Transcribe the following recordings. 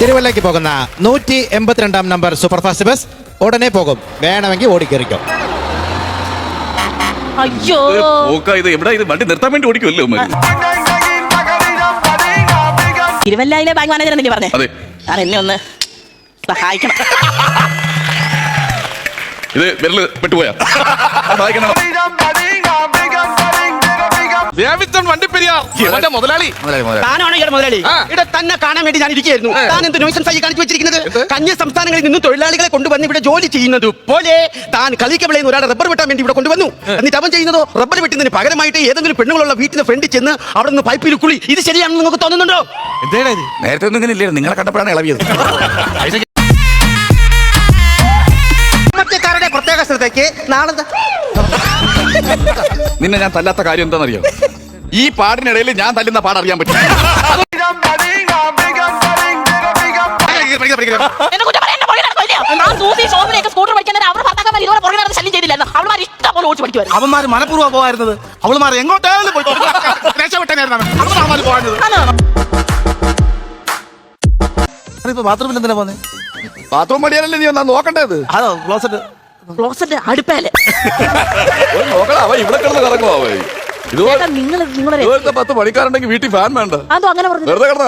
തിരുവല്ലയ്ക്ക് പോകുന്ന നൂറ്റി എൺപത്തിരണ്ടാം number superfast bus ഉടനെ പോകും. വേണമെങ്കിൽ ഓടിക്കേറിക്കോ. അയ്യോ. പോക്ക ഇത് എവിടെ ഇത് വണ്ടി നിർത്താൻ വേണ്ടി ഓടിക്കുമല്ലോ ഉമ്മാര്. തിരുവല്ലയിലെ ബാങ്ക് മാനേജർ എന്നല്ലേ പറഞ്ഞേ? അതെ. സാർ എന്നെ ഒന്ന് സഹായിക്കണം. ഇത് വിരൽ പെട്ടുപോയാ. സഹായിക്കണം. ദേവിത്തൻ വണ്ടിപ്പെരിയാർ ഇവന്റെ മുതലാളി. താനാണ് ഇവിടെ മുതലാളി? ഇവിടെ തന്നെ കാണാൻ വേണ്ടി ഞാൻ ഇരിക്കുകയായിരുന്നു. താൻ എന്ത് നോയ്സൻസ് ആയി കാണിച്ചു വെച്ചിരിക്കുന്നത്? കന്യ സംസ്ഥാനങ്ങളിൽ നിന്നും തൊഴിലാളികളെ കൊണ്ടുവന്ന് ഇവിടെ ജോലി ചെയ്യുന്നത് പോലെ താൻ കളിക്കവിളയിൽ ഒരാളെ റബ്ബർ വെട്ടാൻ വേണ്ടി ഇവിടെ കൊണ്ടുവന്നു. എന്നിട്ട് അവൻ ചെയ്യുന്നതോ? റബ്ബർ വെട്ടുന്നതിന് പകരമായിട്ട് ഏതെങ്കിലും പെണ്ണുങ്ങളുള്ള വീട്ടിന് ഫ്രണ്ട് ചെന്ന് അവിടെ നിന്ന് പൈപ്പിൽ കുളി. ഇത് ശരിയാണെന്ന് നിങ്ങൾക്ക് തോന്നുന്നുണ്ടോ? നേരത്തെ ഒന്നും ഇങ്ങനെ ഇല്ലായിരുന്നു. നിങ്ങളെ കണ്ടപ്പോഴാണ് ഇളവിയത്. പ്രത്യേക ശ്രദ്ധയ്ക്ക് നാളെ നിന്നെ ഞാൻ തല്ലാത്ത കാര്യം എന്താണെന്നറിയോ? ഈ പാടിനിടയിൽ ഞാൻ തല്ലുന്ന പാട് അറിയാൻ പറ്റും. എന്നെ കുറ്റം പറയാൻ എന്നെ പുറകെ നടക്കുമോ ഇല്ലയോ? ആ സൂസി ശോഭനയൊക്കെ സ്കൂട്ടർ പഠിക്കാൻ നേരം അവരുടെ ഭർത്താക്കന്മാർ ഇതുപോലെ പുറകെ നടന്ന് ശല്യം ചെയ്തില്ലായിരുന്നു അവൾമാർ ഇഷ്ടം പോലെ ഓടിച്ച് പഠിക്കുമായിരുന്നു അവന്മാര് മനഃപൂർവം പോകായിരുന്നത് അവളുമാർ എങ്ങോട്ടായാലും പോയി അവന്മാര് പോകാഞ്ഞത് ഇപ്പൊ ബാത്റൂമിൽ എന്തിനാ പോന്നെ? ബാത്റൂം മടിയാനല്ലേ നീ ഒന്നാ നോക്കണ്ടത്? അതോ ക്ലോസറ്റ് ക്ലോസറ്റ് അടുപ്പേൽ നോക്കണം അവ ഇവിടെ കിടന്ന് കറങ്ങുവാ അവ ഇതുപോലെ നിങ്ങൾ നിങ്ങളെ ഇതുപോലത്തെ പത്ത് പണിക്കാരുണ്ടെങ്കിൽ വീട്ടിൽ ഫാൻ വേണ്ട. അതോ അങ്ങനെ പറഞ്ഞു വെറുതെ കിടന്ന്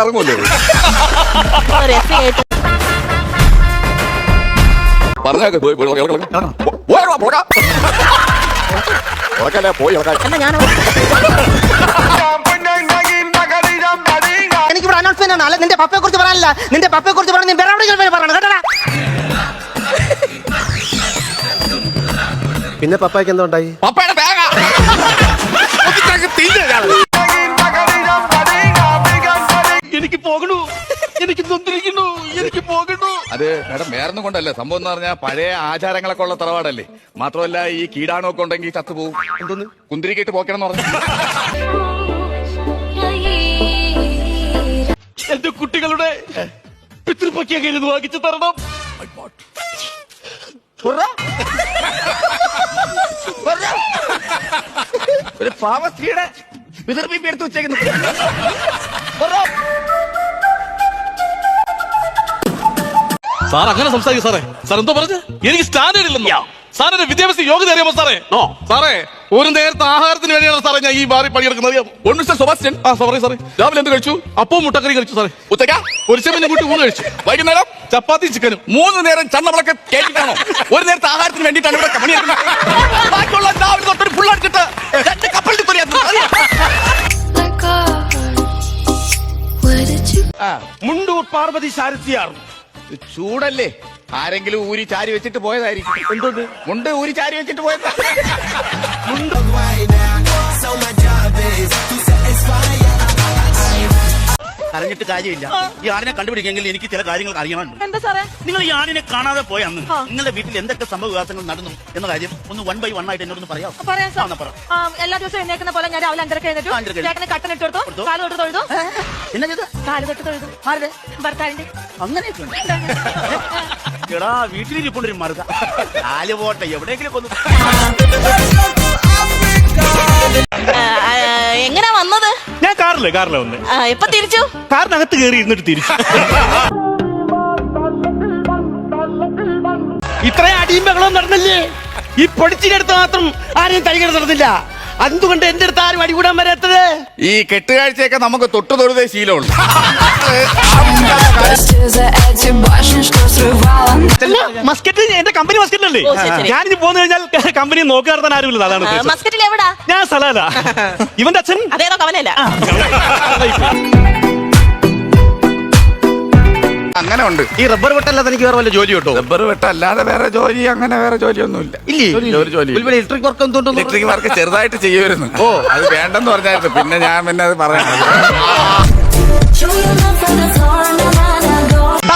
രസമായിട്ട് പറഞ്ഞാൽ പോയി. എന്നാ ഞാൻ ഇവിടെ അനൗൺസ്മെന്റ് ആണ്. അല്ല നിന്റെ പപ്പയെ കുറിച്ച് പറയാനില്ല. നിന്റെ പപ്പയെ കുറിച്ച് പറഞ്ഞ വേറെ എവിടെയെങ്കിലും പറയണം. കേട്ടോടാ? പിന്നെ പപ്പായ്ക്ക് എന്താ ഉണ്ടായി? പപ്പയുടെ ബാഗാ. എനിക്ക് തന്നിരിക്കുന്നു. എനിക്ക് പോകണു അത് മേഡം വേറൊന്നും കൊണ്ടല്ല. സംഭവം എന്ന് പറഞ്ഞാൽ പഴയ ആചാരങ്ങളൊക്കെ ഉള്ള തറവാടല്ലേ? മാത്രമല്ല ഈ കീടാണൊക്കെ ഉണ്ടെങ്കിൽ ചത്തുപോകും എന്തോന്ന്? കുന്തിരിക്കിട്ട് പോക്കണം എന്ന് പറഞ്ഞു. എന്റെ കുട്ടികളുടെ പിതൃപക്യൊക്കെ ഇരുന്ന് വാങ്ങിച്ചു തരണം. ഒരു പാവ സ്ത്രീയുടെ പിതൃപ്പിപ്പി എടുത്ത് വെച്ചേക്കുന്നു. സാർ അങ്ങനെ സംസാരിക്കും സാറേ. സാർ എന്തോ പറഞ്ഞു? എനിക്ക് സ്റ്റാൻഡേർഡ് ഇല്ലെന്നോ? സാറിന്റെ വിദ്യാഭ്യാസ യോഗ്യത അറിയാമോ സാറേ? നോ. സാറേ ഒരു നേരത്തെ ആഹാരത്തിന് വേണ്ടിയാണ് സാറേ ഞാൻ ഈ ബാറി പണിയെടുക്കുന്നത്. അറിയാമോ? ഒരു മിസ്റ്റർ സെബാസ്റ്റ്യൻ ആ സോറി സാറേ രാവിലെ എന്ത് കഴിച്ചു? അപ്പവും മുട്ടക്കറി കഴിച്ചു സാറേ. ഉച്ചയ്ക്ക? പൊരിച്ചമീനെ കൂട്ടി ഊണ് കഴിച്ചു. വൈകുന്നേരം? ചപ്പാത്തി ചിക്കനും. മൂന്ന് നേരം ചണ്ണവളൊക്കെ കേട്ടിട്ടാണോ? ഒരു നേരത്തെ ആഹാരത്തിന് വേണ്ടിയിട്ടാണ് ഇവിടെ പണിയെടുക്കുന്നത്. ബാക്കിയുള്ള രാവിലെ തൊട്ടൊരു ഫുൾ അടിച്ചിട്ട് രണ്ട് കപ്പലിൽ you മുണ്ടൂർ പാർവതി ശാരത്തിയാർ ചൂടല്ലേ? ആരെങ്കിലും ഊരി ചാരി വെച്ചിട്ട് പോയതായിരിക്കും. മുണ്ട് ഊരി ചാരി വെച്ചിട്ട് പോയതാ. കരഞ്ഞിട്ട് കാര്യമില്ല. ഈ ആടിനെ കണ്ടുപിടിക്കെങ്കിൽ എനിക്ക് ചില കാര്യങ്ങൾ അറിയാനുണ്ട് എന്താ സാറേ? നിങ്ങൾ ഈ ആടിനെ കാണാതെ പോയ അന്ന്. നിങ്ങളുടെ വീട്ടിൽ എന്തൊക്കെ സംഭവവികാസങ്ങൾ നടന്നു എന്ന കാര്യം ഒന്ന് വൺ ബൈ വൺ ആയിട്ട് എന്നോടൊന്ന് പറയാം പറയാം സാർ. ആ, പറ. ആ, എല്ലാ ദിവസവും എഴുന്നേക്കുന്ന പോലെ ഞാൻ രാവിലെ അഞ്ചരക്ക് എഴുന്നേറ്റു. അഞ്ചരക്ക് എഴുന്നേറ്റു. ചേട്ടനെ കട്ടൻ ഇട്ട് കൊടുത്തു. കൊടുത്തു. കാൽ തൊട്ട് തൊഴുതു. എന്നാ ചെയ്ത്? കാൽ തൊട്ട് തൊഴുതു. ആരുടെ? ഭർത്താവിന്റെ. അങ്ങനെയൊക്കെ ഉണ്ട്. എടാ വീട്ടിലിരിപ്പൊണ്ടൊരു മറുക. കാൽ പോട്ടെ എവിടെയെങ്കിലും ഒന്ന് കാറിൽ കാറിലെ വന്ന്. ആ, എപ്പോ തിരിച്ചു? കാറിനകത്ത് കയറി ഇരുന്നിട്ട് തിരിച്ചു. ഇത്രയും അടിയും ബഹളവും നടന്നില്ലേ? ഈ പൊടിച്ചിന്റെ അടുത്ത് മാത്രം ആരെയും തരികട നടന്നില്ല. അതുകൊണ്ട് എന്റെ അടുത്ത് ആരും അടികൂടാൻ വരാത്തത്? ഈ കെട്ടുകാഴ്ചയൊക്കെ നമുക്ക് തൊട്ടു തൊഴുതേ ശീലമുള്ളൂ. മസ്കറ്റ് എന്റെ കമ്പനി മസ്കറ്റ് അല്ലേ ഓ, ശരി, ശരി. ഞാനിനി പോന്നു കഴിഞ്ഞാൽ കമ്പനി നോക്കി നടത്താൻ ആരുമില്ല. അതാണ് ഉദ്ദേശം. മസ്കറ്റിൽ എവിടാ? ഞാൻ സ്ഥലമല്ല ഇവന്റെ അച്ഛൻ? അതേതോ കവലല്ല അങ്ങനെ ഉണ്ട്. ഈ റബ്ബർ വെട്ടല്ലാതെ എനിക്ക് വേറെ വല്ല ജോലി കിട്ടോ റബ്ബർ വെട്ടല്ലാതെ വേറെ ജോലി അങ്ങനെ വേറെ ജോലിയൊന്നുമില്ല. ഇല്ലേ? ഒരു ജോലി ഇലക്ട്രിക് വർക്ക് എന്തുകൊണ്ടോ ഇലക്ട്രിക് വർക്ക് ചെറുതായിട്ട് ചെയ്യുമായിരുന്നു. ഓ. അത് വേണ്ടെന്ന് പറഞ്ഞായിരുന്നു. പിന്നെ ഞാൻ പിന്നെ അത് പറയാം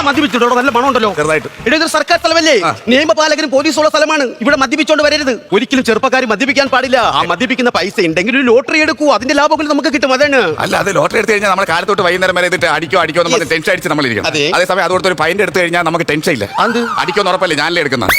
മദ്യപിച്ചിട്ടോ നല്ല മണമുണ്ടല്ലോ. ചെറുതായിട്ട്. ഇവിടെ ഇതൊരു സർക്കാർ സ്ഥലമല്ലേ? നിയമപാലകരും പോലീസുള്ള സ്ഥലമാണ്. ഇവിടെ മദ്യപിച്ചോണ്ട് വരരുത്. ഒരിക്കലും ചെറുപ്പക്കാർ മദ്യപിക്കാൻ പാടില്ല. ആ മദ്യപിക്കുന്ന പൈസ ഉണ്ടെങ്കിൽ ഒരു ലോട്ടറി എടുക്കൂ. അതിന്റെ ലാഭം നമുക്ക് കിട്ടും. അതാണ്. അല്ല അത് ലോട്ടറി എടുത്തു കഴിഞ്ഞാൽ നമ്മൾ കാലത്തോട്ട് വൈകുന്നേരം വരെ ഇതിട്ട് അടിക്കോ അടിക്കോ എന്ന് പറഞ്ഞ് ടെൻഷൻ അടിച്ച് നമ്മൾ ഇരിക്കണം അതെ. അതേസമയം അത് ഒരു പൈന്റെ എടുത്തു കഴിഞ്ഞാൽ നമുക്ക് ടെൻഷൻ ഇല്ല. അത് അടിക്കോന്ന് ഉറപ്പല്ലേ? ഞാനല്ലേ എടുക്കുന്നത്?